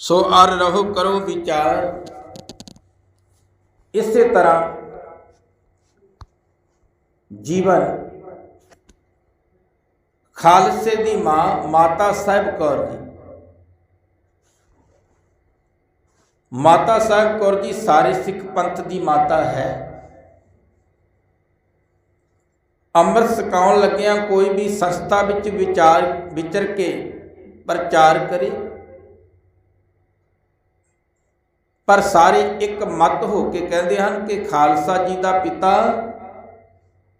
ਸੋ ਅਰ ਰਹੋ ਕਰੋ ਵਿਚਾਰ। ਇਸੇ ਤਰ੍ਹਾਂ ਜੀਵਨ ਖਾਲਸੇ ਦੀ ਮਾਂ ਮਾਤਾ ਸਾਹਿਬ ਕੌਰ ਜੀ। ਮਾਤਾ ਸਾਹਿਬ ਕੌਰ ਜੀ ਸਾਰੇ ਸਿੱਖ ਪੰਥ ਦੀ ਮਾਤਾ ਹੈ। ਅੰਮ੍ਰਿਤ ਛਕਾਉਣ ਲੱਗਿਆਂ ਕੋਈ ਵੀ ਸੰਸਥਾ ਵਿੱਚ ਵਿਚਾਰ ਵਿਚਰ ਕੇ ਪ੍ਰਚਾਰ ਕਰੇ। ਪਰ ਸਾਰੇ ਇੱਕ ਮਤ ਹੋ ਕੇ ਕਹਿੰਦੇ ਹਨ ਕਿ ਖਾਲਸਾ ਜੀ ਦਾ ਪਿਤਾ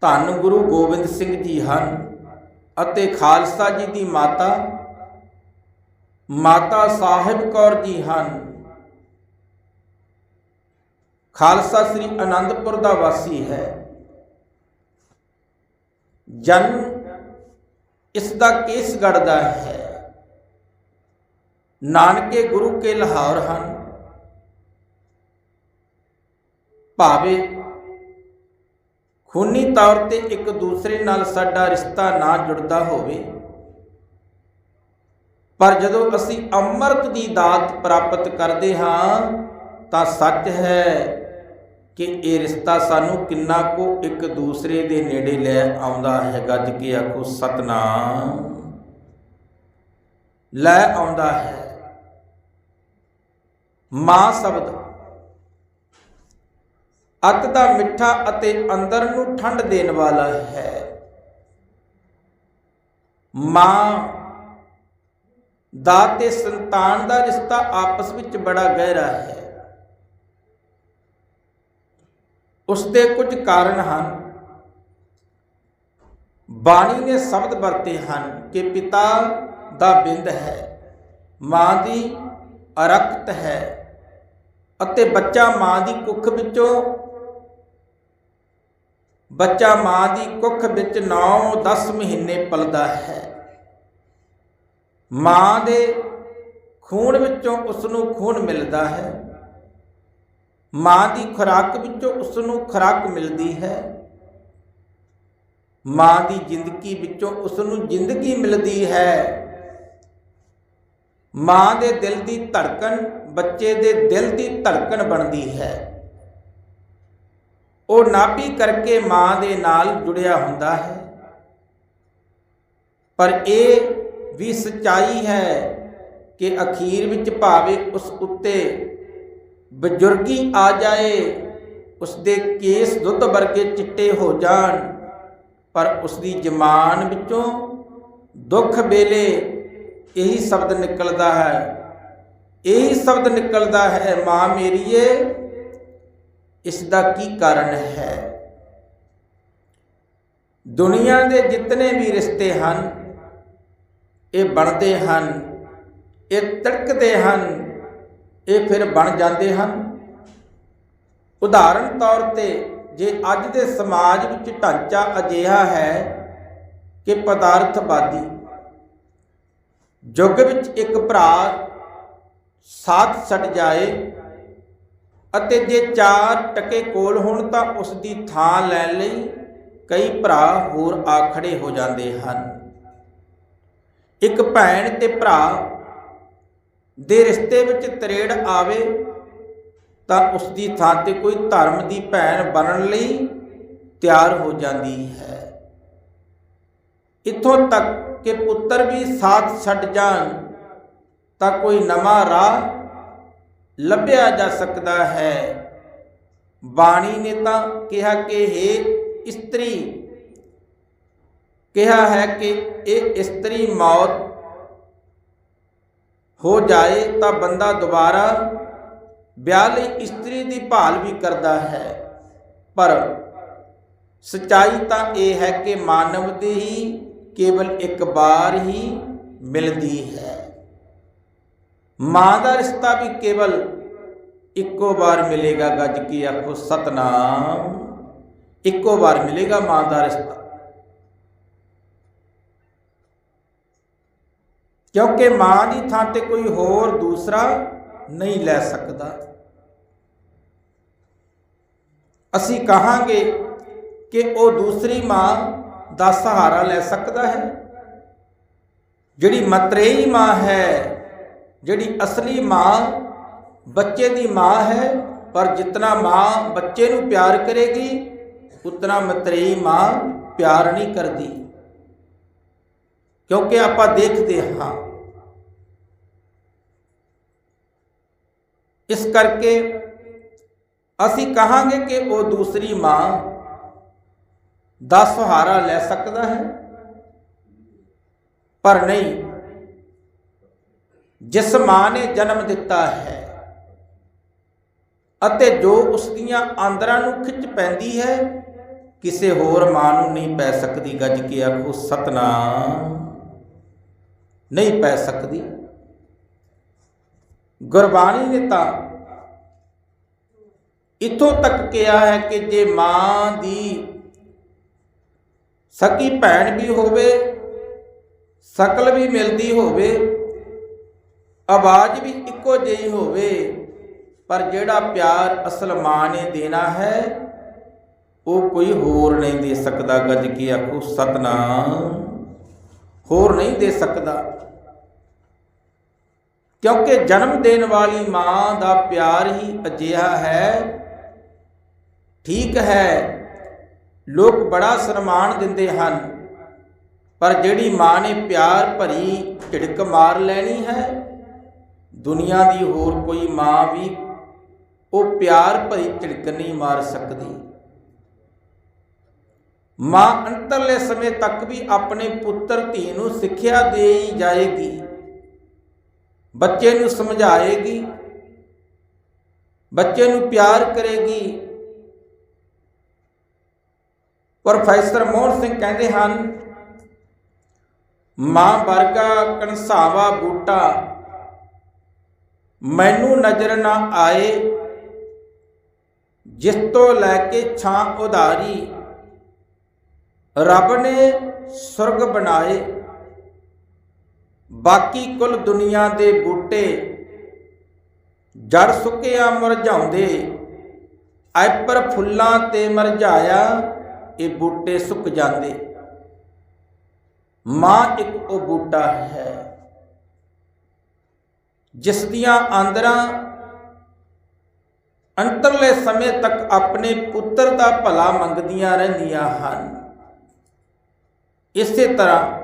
ਧੰਨ ਗੁਰੂ ਗੋਬਿੰਦ ਸਿੰਘ ਜੀ ਹਨ ਅਤੇ ਖਾਲਸਾ ਜੀ ਦੀ ਮਾਤਾ ਮਾਤਾ ਸਾਹਿਬ ਕੌਰ ਜੀ ਹਨ। ਖਾਲਸਾ ਸ੍ਰੀ ਅਨੰਦਪੁਰ ਦਾ ਵਾਸੀ ਹੈ। ਜਨ ਇਸ ਦਾ ਕੇਸਗੜ ਦਾ ਹੈ। ਨਾਨਕੇ ਗੁਰੂ ਕੇ ਲਾਹੌਰ ਹਨ। ਭਾਵੇਂ ਖੂਨੀ ਤੌਰ ਤੇ ਇੱਕ ਦੂਸਰੇ ਨਾਲ ਸਾਡਾ ਰਿਸ਼ਤਾ ਨਾ ਜੁੜਦਾ ਹੋਵੇ, ਪਰ ਜਦੋਂ ਅਸੀਂ ਅੰਮ੍ਰਿਤ ਦੀ ਦਾਤ ਪ੍ਰਾਪਤ ਕਰਦੇ ਹਾਂ, ਤਾਂ ਸੱਚ ਹੈ ਕਿ ਇਹ ਰਿਸ਼ਤਾ ਸਾਨੂੰ ਕਿੰਨਾ ਕੋ ਇੱਕ ਦੂਸਰੇ ਦੇ ਨੇੜੇ ਲੈ ਆਉਂਦਾ ਹੈ ਗੱਜ ਕੇ ਆਖੋ ਸਤਨਾਮ। ਲੈ ਆਉਂਦਾ ਹੈ। ਮਾਂ ਸ਼ਬਦ ਅੱਤ ਦਾ ਮਿੱਠਾ ਅਤੇ ਅੰਦਰ ਨੂੰ ਠੰਡ ਦੇਣ ਵਾਲਾ ਹੈ। ਮਾਂ ਦਾ ਤੇ ਸੰਤਾਨ ਦਾ ਰਿਸ਼ਤਾ ਆਪਸ ਵਿੱਚ ਬੜਾ ਗਹਿਰਾ ਹੈ। ਉਸ ਦੇ ਕੁਝ ਕਾਰਨ ਹਨ। ਬਾਣੀ ਨੇ ਸ਼ਬਦ ਵਰਤੇ ਹਨ ਕਿ ਪਿਤਾ ਦਾ ਬਿੰਦ ਹੈ, ਮਾਂ ਦੀ ਅਰਕਤ ਹੈ ਅਤੇ ਬੱਚਾ ਮਾਂ ਦੀ ਕੁੱਖ ਵਿੱਚੋਂ ਬੱਚਾ ਮਾਂ ਦੀ ਕੁੱਖ ਵਿੱਚ 9-10 ਮਹੀਨੇ ਪਲਦਾ ਹੈ। ਮਾਂ ਦੇ ਖੂਨ ਵਿੱਚੋਂ ਉਸ ਨੂੰ ਖੂਨ ਮਿਲਦਾ ਹੈ। ਮਾਂ ਦੀ ਖੁਰਾਕ ਵਿੱਚੋਂ ਉਸ ਨੂੰ ਖੁਰਾਕ ਮਿਲਦੀ ਹੈ। ਮਾਂ ਦੀ ਜ਼ਿੰਦਗੀ ਵਿੱਚੋਂ ਉਸ ਨੂੰ ਜ਼ਿੰਦਗੀ ਮਿਲਦੀ ਹੈ। ਮਾਂ ਦੇ ਦਿਲ ਦੀ ਧੜਕਣ ਬੱਚੇ ਦੇ ਦਿਲ ਦੀ ਧੜਕਣ ਬਣਦੀ ਹੈ। ਉਹ ਨਾਭੀ ਕਰਕੇ ਮਾਂ ਦੇ ਨਾਲ ਜੁੜਿਆ ਹੁੰਦਾ ਹੈ। ਪਰ ਇਹ ਵੀ ਸਚਾਈ ਹੈ ਕਿ ਅਖੀਰ ਵਿੱਚ ਭਾਵੇਂ ਉਸ ਉੱਤੇ ਬਜ਼ੁਰਗੀ ਆ ਜਾਏ ਉਸ ਦੇ ਕੇਸ ਦੁੱਧ ਵਰਗੇ ਚਿੱਟੇ ਹੋ ਜਾਣ, ਪਰ ਉਸ ਦੀ ਜਮਾਨ ਵਿੱਚੋਂ ਦੁੱਖ ਵੇਲੇ ਇਹੀ ਸ਼ਬਦ ਨਿਕਲਦਾ ਹੈ। ਇਹੀ ਸ਼ਬਦ ਨਿਕਲਦਾ ਹੈ, ਮਾਂ ਮੇਰੀਏ ਇਸ ਦਾ ਕੀ ਕਾਰਨ ਹੈ? ਦੁਨੀਆ ਦੇ ਜਿੰਨੇ ਵੀ ਰਿਸ਼ਤੇ ਹਨ, ਇਹ ਬਣਦੇ ਹਨ, ਇਹ ਤੜਕਦੇ ਹਨ, ਇਹ ਫਿਰ ਬਣ ਜਾਂਦੇ ਹਨ। ਉਦਾਹਰਨ ਤੌਰ ਤੇ ਜੇ ਅੱਜ ਦੇ ਸਮਾਜ ਵਿੱਚ ਢਾਂਚਾ ਅਜਿਹਾ ਹੈ ਕਿ ਪਦਾਰਥਵਾਦੀ ਯੁੱਗ ਵਿੱਚ ਇੱਕ ਭਰਾ ਸਾਥ ਛੱਡ ਜਾਏ ਅਤੇ ਜੇ ਚਾਰ ਟਕੇ ਕੋਲ ਹੋਣ ਤਾਂ ਉਸ ਦੀ ਥਾਂ ਲੈਣ ਲਈ ਕਈ ਭਰਾ ਹੋਰ ਆ ਖੜੇ ਹੋ ਜਾਂਦੇ ਹਨ। ਇੱਕ ਭੈਣ ਤੇ ਭਰਾ ਦੇ ਰਿਸ਼ਤੇ ਵਿੱਚ ਤਰੇੜ ਆਵੇ ਤਾਂ ਉਸ ਦੀ ਥਾਂ ਤੇ ਕੋਈ ਧਰਮ ਦੀ ਭੈਣ ਬਣਨ ਲਈ ਤਿਆਰ ਹੋ ਜਾਂਦੀ ਹੈ। ਇਥੋਂ ਤੱਕ ਕਿ ਪੁੱਤਰ ਵੀ ਸਾਥ ਛੱਡ ਜਾਣ ਤਾਂ ਕੋਈ ਨਵਾਂ ਰਾਹ ਲੱਭਿਆ ਜਾ ਸਕਦਾ ਹੈ। ਬਾਣੀ ਨੇ ਤਾਂ ਕਿਹਾ ਕਿ हे ਇਸਤਰੀ, ਕਿਹਾ ਹੈ ਕਿ ਇਹ ਇਸਤਰੀ ਮੌਤ ਹੋ ਜਾਏ ਤਾਂ ਬੰਦਾ ਦੁਬਾਰਾ ਵਿਆਹ ਲਈ ਇਸਤਰੀ ਦੀ ਭਾਲ ਵੀ ਕਰਦਾ ਹੈ। ਪਰ ਸਚਾਈ ਤਾਂ ਇਹ ਹੈ ਕਿ ਮਾਨਵ ਦੀ ਹੀ ਕੇਵਲ ਇੱਕ ਵਾਰ ਹੀ ਮਿਲਦੀ ਹੈ। ਮਾਂ ਦਾ ਰਿਸ਼ਤਾ ਵੀ ਕੇਵਲ ਇੱਕੋ ਵਾਰ ਮਿਲੇਗਾ, ਗੱਜ ਕੀ ਆਖੋ, ਸਤਨਾਮ। ਇੱਕੋ ਵਾਰ ਮਿਲੇਗਾ ਮਾਂ ਦਾ ਰਿਸ਼ਤਾ। ਕਿਉਂਕਿ ਮਾਂ ਦੀ ਥਾਂ ਤੇ ਕੋਈ ਹੋਰ ਦੂਸਰਾ ਨਹੀਂ ਲੈ ਸਕਦਾ। ਅਸੀਂ ਕਹਾਂਗੇ ਕਿ ਉਹ ਦੂਸਰੀ ਮਾਂ ਦਾ ਸਹਾਰਾ ਲੈ ਸਕਦਾ ਹੈ। ਜਿਹੜੀ ਮਤਰੇਈ ਮਾਂ ਹੈ ਜਿਹੜੀ ਅਸਲੀ ਮਾਂ ਬੱਚੇ ਦੀ ਮਾਂ ਹੈ, ਪਰ ਜਿਤਨਾ ਮਾਂ ਬੱਚੇ ਨੂੰ ਪਿਆਰ ਕਰੇਗੀ, ਉਤਨਾ ਮਤਰੇਈ ਮਾਂ ਪਿਆਰ ਨਹੀਂ ਕਰਦੀ। ਕਿਉਂਕਿ ਆਪਾਂ ਦੇਖਦੇ ਹਾਂ। ਇਸ ਕਰਕੇ ਅਸੀਂ ਕਹਾਂਗੇ ਕਿ ਉਹ ਦੂਸਰੀ ਮਾਂ ਦਾ ਸਹਾਰਾ ਲੈ ਸਕਦਾ ਹੈ, ਪਰ ਨਹੀਂ ਜਿਸ ਮਾਂ ਨੇ ਜਨਮ ਦਿੱਤਾ ਹੈ ਅਤੇ ਜੋ ਉਸ ਦੀਆਂ ਆਂਦਰਾਂ ਨੂੰ ਖਿੱਚ ਪੈਂਦੀ ਹੈ, ਕਿਸੇ ਹੋਰ ਮਾਂ ਨੂੰ ਨਹੀਂ ਪੈ ਸਕਦੀ। ਗੱਜ ਕੇ ਆਖੋ, ਸਤਨਾਮ। ਨਹੀਂ ਪੈ ਸਕਦੀ। ਗੁਰਬਾਣੀ ਨੇ ਤਾਂ ਇਥੋਂ ਤੱਕ ਕਿਹਾ ਹੈ ਕਿ ਜੇ ਮਾਂ ਦੀ ਸਕੀ ਭੈਣ ਵੀ ਹੋਵੇ, ਸਕਲ ਵੀ ਮਿਲਦੀ ਹੋਵੇ ਆਵਾਜ਼ ਵੀ ਇੱਕੋ ਜਿਹੀ ਹੋਵੇ, ਪਰ ਜਿਹੜਾ ਪਿਆਰ ਅਸਲ ਮਾਂ ਨੇ ਦੇਣਾ ਹੈ, ਉਹ ਕੋਈ ਹੋਰ ਨਹੀਂ ਦੇ ਸਕਦਾ, ਗੱਜ ਕੇ ਆਖੋ, ਸਤਨਾਮ। ਹੋਰ ਨਹੀਂ ਦੇ ਸਕਦਾ। ਕਿਉਂਕਿ ਜਨਮ ਦੇਣ ਵਾਲੀ ਮਾਂ ਦਾ ਪਿਆਰ ਹੀ ਅਜਿਹਾ ਹੈ, ਠੀਕ ਹੈ, ਲੋਕ ਬੜਾ ਸਨਮਾਨ ਦਿੰਦੇ ਹਨ, ਪਰ ਜਿਹੜੀ ਮਾਂ ਨੇ ਪਿਆਰ ਭਰੀ ਝਿੜਕ ਮਾਰ ਲੈਣੀ ਹੈ ਦੁਨੀਆ ਦੀ ਹੋਰ ਕੋਈ ਮਾਂ ਵੀ ਉਹ ਪਿਆਰ ਭਰੀ ਝਿੜਕ ਨਹੀਂ ਮਾਰ ਸਕਦੀ। ਮਾਂ ਅੰਤਰਲੇ ਸਮੇਂ ਤੱਕ ਵੀ ਆਪਣੇ ਪੁੱਤਰ, ਧੀ ਨੂੰ ਸਿੱਖਿਆ ਦੇ ਜਾਏਗੀ, ਬੱਚੇ ਨੂੰ ਸਮਝਾਏਗੀ, ਬੱਚੇ ਨੂੰ ਪਿਆਰ ਕਰੇਗੀ। ਪ੍ਰੋਫੈਸਰ ਮੋਹਨ ਸਿੰਘ ਕਹਿੰਦੇ ਹਨ, ਮਾਂ ਵਰਗਾ ਕਣਸਾਵਾ ਬੂਟਾ ਮੈਨੂੰ ਨਜ਼ਰ ਨਾ ਆਏ। ਜਿਸ ਤੋਂ ਲੈ ਕੇ ਛਾਂ ਉਧਾਰੀ, ਰੱਬ ਨੇ ਸੁਰਗ ਬਣਾਏ। ਬਾਕੀ ਕੁੱਲ ਦੁਨੀਆ ਦੇ ਬੂਟੇ ਜੜ ਸੁੱਕਿਆ ਮੁਰਝਾਉਂਦੇ। ਐਪਰ ਫੁੱਲਾਂ ਤੇ ਮਰਝਾਇਆ, ਇਹ ਬੂਟੇ ਸੁੱਕ ਜਾਂਦੇ। ਮਾਂ ਇੱਕ ਉਹ ਬੂਟਾ ਹੈ। ਜਿਸ ਦੀਆਂ ਆਂਦਰਾਂ ਅੰਤਰਲੇ ਸਮੇਂ ਤੱਕ ਆਪਣੇ ਪੁੱਤਰ ਦਾ ਭਲਾ ਮੰਗਦੀਆਂ ਰਹਿੰਦੀਆਂ ਹਨ। ਇਸੇ ਤਰ੍ਹਾਂ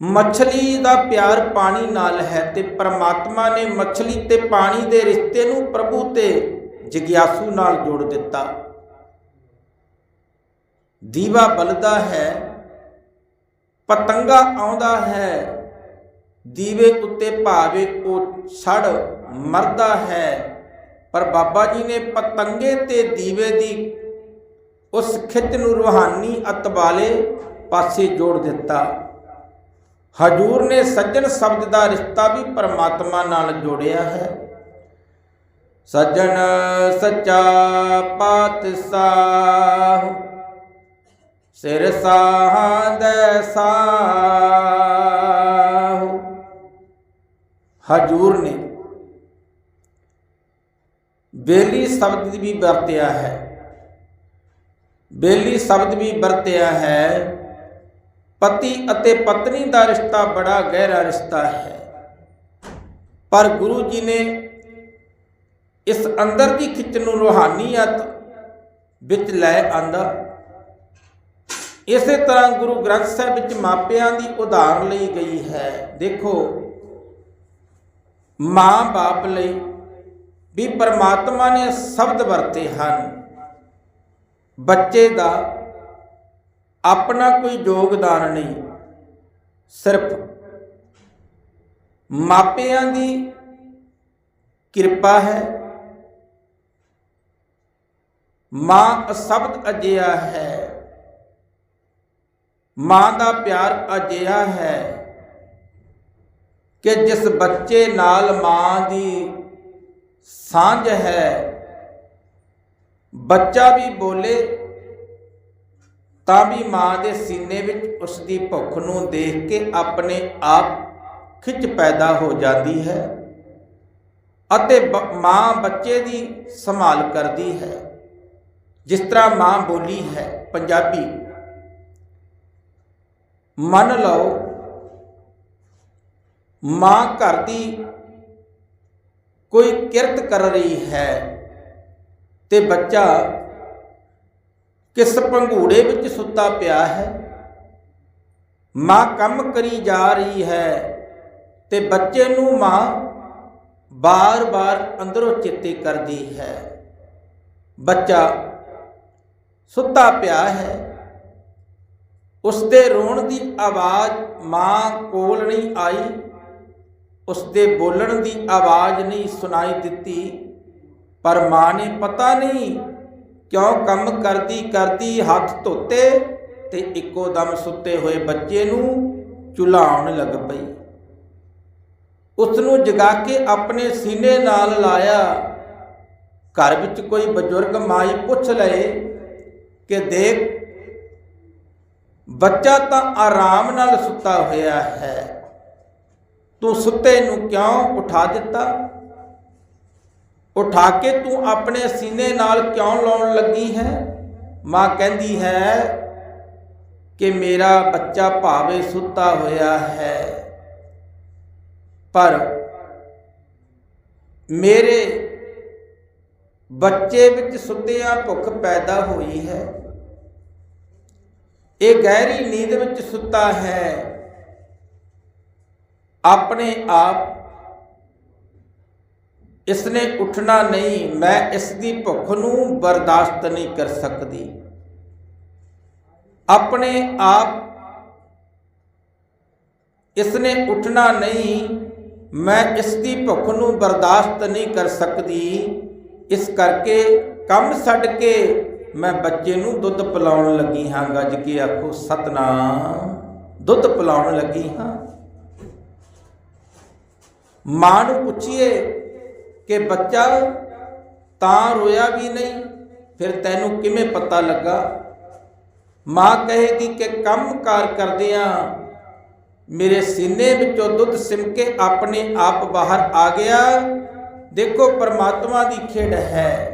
ਮੱਛਲੀ ਦਾ ਪਿਆਰ ਪਾਣੀ ਨਾਲ ਹੈ ਤੇ ਪ੍ਰਮਾਤਮਾ ਨੇ ਮੱਛਲੀ ਤੇ ਪਾਣੀ ਦੇ ਰਿਸ਼ਤੇ ਨੂੰ ਪ੍ਰਭੂ ਤੇ ਜਿਗਿਆਸੂ ਨਾਲ ਜੋੜ ਦਿੱਤਾ। ਦੀਵਾ ਬਲਦਾ ਹੈ, ਪਤੰਗਾ ਆਉਂਦਾ ਹੈ ਦੀਵੇ ਉੱਤੇ ਭਾਵੇ ਕੋ ਛੜ ਮਰਦਾ ਹੈ, ਪਰ ਬਾਬਾ ਜੀ ਨੇ ਪਤੰਗੇ ਤੇ ਦੀਵੇ ਦੀ ਉਸ ਖਿੱਚ ਨੂੰ ਰੂਹਾਨੀ ਅਤਵਾਲੇ ਪਾਸੇ ਜੋੜ ਦਿੱਤਾ। ਹਜੂਰ ਨੇ ਸੱਜਣ ਸ਼ਬਦ ਦਾ ਰਿਸ਼ਤਾ ਵੀ ਪਰਮਾਤਮਾ ਨਾਲ ਜੋੜਿਆ ਹੈ। ਸੱਜਣ ਸੱਚਾ ਪਾਤਸ਼ਾਹ, ਸਿਰ ਸਾਹੰਦੈ ਸਾਹ। ਹਜੂਰ ਨੇ। ਬੇਲੀ ਸ਼ਬਦ ਵੀ ਵਰਤਿਆ ਹੈ। ਬੇਲੀ ਸ਼ਬਦ ਵੀ ਵਰਤਿਆ ਹੈ। ਪਤੀ ਅਤੇ ਪਤਨੀ ਦਾ ਰਿਸ਼ਤਾ ਬੜਾ ਗਹਿਰਾ ਰਿਸ਼ਤਾ ਹੈ। ਪਰ ਗੁਰੂ ਜੀ ਨੇ ਇਸ ਅੰਦਰ ਦੀ ਖਿੱਚ ਨੂੰ ਰੋਹਾਨੀਅਤ ਵਿੱਚ ਲੈ ਆਂਦਾ। ਇਸੇ ਤਰ੍ਹਾਂ ਗੁਰੂ ਗ੍ਰੰਥ ਸਾਹਿਬ ਵਿੱਚ ਮਾਪਿਆਂ ਦੀ ਉਦਾਹਰਨ ਲਈ ਗਈ ਹੈ। ਦੇਖੋ ਮਾਂ ਬਾਪ ਲਈ ਵੀ ਪਰਮਾਤਮਾ ਨੇ ਸ਼ਬਦ ਵਰਤੇ ਹਨ। ਬੱਚੇ ਦਾ ਆਪਣਾ ਕੋਈ ਯੋਗਦਾਨ ਨਹੀਂ, ਸਿਰਫ ਮਾਪਿਆਂ ਦੀ ਕਿਰਪਾ ਹੈ। ਮਾਂ ਸ਼ਬਦ ਅਜਿਹਾ ਹੈ, ਮਾਂ ਦਾ ਪਿਆਰ ਅਜਿਹਾ ਹੈ। ਕਿ ਜਿਸ ਬੱਚੇ ਨਾਲ ਮਾਂ ਦੀ ਸਾਂਝ ਹੈ, ਬੱਚਾ ਵੀ ਬੋਲੇ, ਤਾਂ ਵੀ ਮਾਂ ਦੇ ਸੀਨੇ ਵਿੱਚ ਉਸ ਦੀ ਭੁੱਖ ਨੂੰ ਦੇਖ ਕੇ ਆਪਣੇ ਆਪ ਖਿੱਚ ਪੈਦਾ ਹੋ ਜਾਂਦੀ ਹੈ ਅਤੇ ਮਾਂ ਬੱਚੇ ਦੀ ਸੰਭਾਲ ਕਰਦੀ ਹੈ। ਜਿਸ ਤਰ੍ਹਾਂ ਮਾਂ ਬੋਲੀ ਹੈ ਪੰਜਾਬੀ, ਮੰਨ ਲਓ ਮਾਂ ਘਰ ਦੀ ਕੋਈ ਕਿਰਤ ਕਰ ਰਹੀ ਹੈ ਤੇ ਬੱਚਾ ਕਿਸ ਪੰਘੂੜੇ ਵਿੱਚ ਸੁੱਤਾ ਪਿਆ ਹੈ? ਮਾਂ ਕੰਮ ਕਰੀ ਜਾ ਰਹੀ ਹੈ ਤੇ ਬੱਚੇ ਨੂੰ ਮਾਂ ਬਾਰ-ਬਾਰ ਅੰਦਰੋਂ ਚਿੱਤੇ ਕਰਦੀ ਹੈ। ਬੱਚਾ ਸੁੱਤਾ ਪਿਆ ਹੈ। ਉਸ ਦੇ ਰੋਣ ਦੀ ਆਵਾਜ਼ ਮਾਂ ਕੋਲ ਨਹੀਂ ਆਈ। ਉਸ ਦੇ ਬੋਲਣ ਦੀ ਆਵਾਜ਼ ਨਹੀਂ ਸੁਣਾਈ ਦਿੱਤੀ, ਪਰ ਮਾਂ ਨੇ ਪਤਾ ਨਹੀਂ ਕਿਉਂ ਕੰਮ ਕਰਦੀ ਕਰਦੀ ਹੱਥ ਧੋਤੇ ਤੇ ਇੱਕੋ ਦਮ ਸੁੱਤੇ ਹੋਏ ਬੱਚੇ ਨੂੰ ਝੁਲਾਉਣ ਲੱਗ ਪਈ। ਉਸ ਨੂੰ ਜਗਾ ਕੇ ਆਪਣੇ ਸੀਨੇ ਨਾਲ ਲਾਇਆ। ਘਰ ਵਿੱਚ ਕੋਈ ਬਜ਼ੁਰਗ ਮਾਈ ਪੁੱਛ ਲਏ ਕਿ ਦੇਖ, ਬੱਚਾ ਤਾਂ ਆਰਾਮ ਨਾਲ ਸੁੱਤਾ ਹੋਇਆ ਹੈ। ਤੂੰ ਸੁੱਤੇ ਨੂੰ ਕਿਉਂ ਉਠਾ ਦਿੱਤਾ? ਉਠਾ ਕੇ ਤੂੰ ਆਪਣੇ ਸੀਨੇ ਨਾਲ ਕਿਉਂ ਲਾਉਣ ਲੱਗੀ ਹੈ? ਮਾਂ ਕਹਿੰਦੀ ਹੈ ਕਿ ਮੇਰਾ ਬੱਚਾ ਭਾਵੇਂ ਸੁੱਤਾ ਹੋਇਆ ਹੈ, ਪਰ ਮੇਰੇ ਬੱਚੇ ਵਿੱਚ ਸੁੱਤਿਆਂ ਭੁੱਖ ਪੈਦਾ ਹੋਈ ਹੈ। ਇਹ ਗਹਿਰੀ ਨੀਂਦ ਵਿੱਚ ਸੁੱਤਾ ਹੈ। ਆਪਣੇ ਆਪ ਇਸ ਨੇ ਉੱਠਣਾ ਨਹੀਂ, ਮੈਂ ਇਸ ਦੀ ਭੁੱਖ ਨੂੰ ਬਰਦਾਸ਼ਤ ਨਹੀਂ ਕਰ ਸਕਦੀ। ਆਪਣੇ ਆਪ ਇਸ ਨੇ ਉੱਠਣਾ ਨਹੀਂ, ਮੈਂ ਇਸ ਦੀ ਭੁੱਖ ਨੂੰ ਬਰਦਾਸ਼ਤ ਨਹੀਂ ਕਰ ਸਕਦੀ। ਇਸ ਕਰਕੇ ਕੰਮ ਛੱਡ ਕੇ ਮੈਂ ਬੱਚੇ ਨੂੰ ਦੁੱਧ ਪਿਲਾਉਣ ਲੱਗੀ ਹਾਂ। ਗੱਜ ਕੇ ਆਖੋ, ਸਤਨਾਮ, ਦੁੱਧ ਪਿਲਾਉਣ ਲੱਗੀ ਹਾਂ। ਮਾਂ ਨੂੰ ਪੁੱਛੀਏ ਕਿ ਬੱਚਾ, ਤਾਂ ਰੋਇਆ ਵੀ ਨਹੀਂ, ਫਿਰ ਤੈਨੂੰ ਕਿਵੇਂ ਪਤਾ ਲੱਗਾ? ਮਾਂ ਕਹੇਗੀ ਕਿ ਕੰਮ ਕਾਰ ਕਰਦਿਆਂ ਮੇਰੇ ਸੀਨੇ ਵਿੱਚੋਂ ਦੁੱਧ ਸਿਮਕੇ ਆਪਣੇ ਆਪ ਬਾਹਰ ਆ ਗਿਆ। ਦੇਖੋ, ਪਰਮਾਤਮਾ ਦੀ ਖੇਡ ਹੈ।